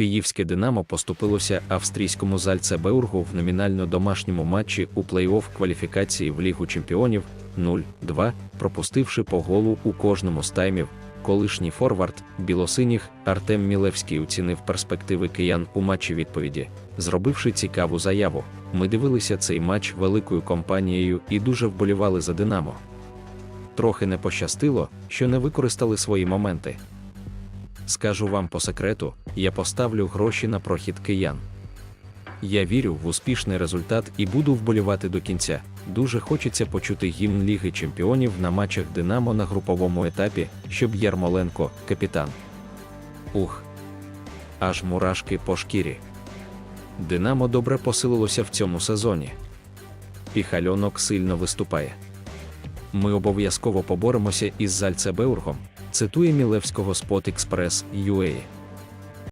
Київське Динамо поступилося австрійському Зальцебеургу в номінально домашньому матчі у плей-офф кваліфікації в Лігу Чемпіонів 0-2, пропустивши по голу у кожному з таймів. Колишній форвард білосиніх Артем Мілевський оцінив перспективи киян у матчі відповіді, зробивши цікаву заяву. Ми дивилися цей матч великою компанією і дуже вболівали за Динамо. Трохи не пощастило, що не використали свої моменти. Скажу вам по секрету, я поставлю гроші на прохід киян. Я вірю в успішний результат і буду вболівати до кінця. Дуже хочеться почути гімн Ліги Чемпіонів на матчах Динамо на груповому етапі, щоб Ярмоленко, капітан. Ух! Аж мурашки по шкірі. Динамо добре посилилося в цьому сезоні. Піхальонок сильно виступає. Ми обов'язково поборемося із Зальцебеургом, цитує Мілевського Spot Express.